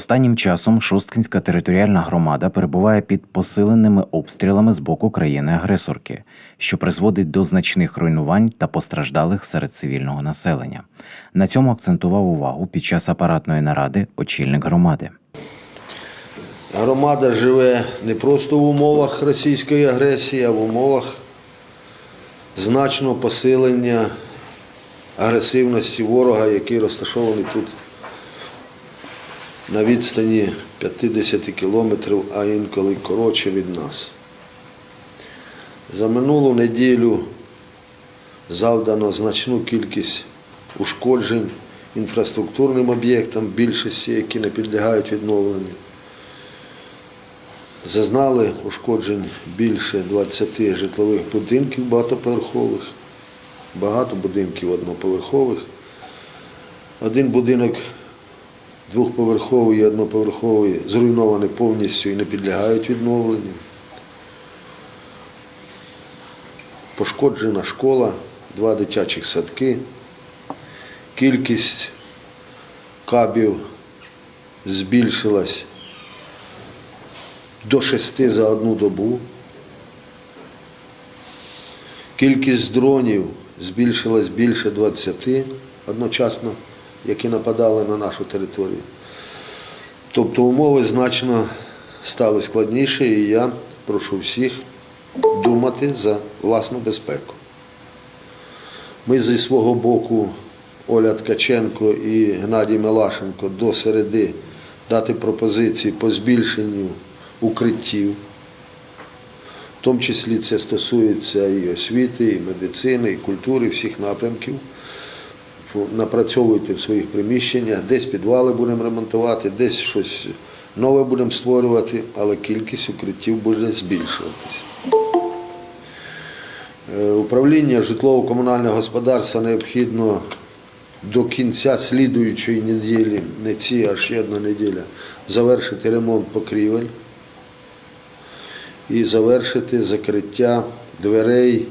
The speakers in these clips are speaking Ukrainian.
Останнім часом Шосткинська територіальна громада перебуває під посиленими обстрілами з боку країни-агресорки, що призводить до значних руйнувань та постраждалих серед цивільного населення. На цьому акцентував увагу під час апаратної наради очільник громади. Громада живе не просто в умовах російської агресії, а в умовах значного посилення агресивності ворога, який розташований тут на відстані 50 кілометрів, а інколи коротше від нас. За минулу неділю завдано значну кількість ушкоджень інфраструктурним об'єктам, більшості, які не підлягають відновленню. Зазнали ушкоджень більше 20 житлових будинків багатоповерхових, багато будинків одноповерхових. Один будинок двохповерховий і одноповерховий зруйнований повністю і не підлягають відновленню. Пошкоджена школа, два дитячих садки. Кількість кабів збільшилась до шести за одну добу. Кількість дронів збільшилась більше 20 одночасно, які нападали на нашу територію. Тобто умови значно стали складніші, і я прошу всіх думати за власну безпеку. Ми зі свого боку, Оля Ткаченко і Геннадій Мелашенко до середи дати пропозиції по збільшенню укриттів. В тому числі це стосується і освіти, і медицини, і культури, всіх напрямків. Напрацьовуйте в своїх приміщеннях, десь підвали будемо ремонтувати, десь щось нове будемо створювати, але кількість укриттів буде збільшуватися. Е, Управління житлово-комунального господарства необхідно до кінця слідуючої неділі, не ці, а ще одна неділя, завершити ремонт покрівель і завершити закриття дверей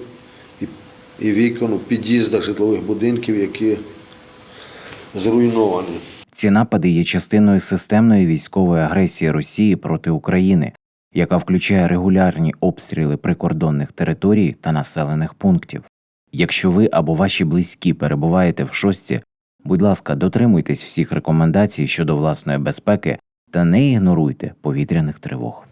і вікон у під'їздах житлових будинків, які зруйновані. Ці напади є частиною системної військової агресії Росії проти України, яка включає регулярні обстріли прикордонних територій та населених пунктів. Якщо ви або ваші близькі перебуваєте в шості, будь ласка, дотримуйтесь всіх рекомендацій щодо власної безпеки та не ігноруйте повітряних тривог.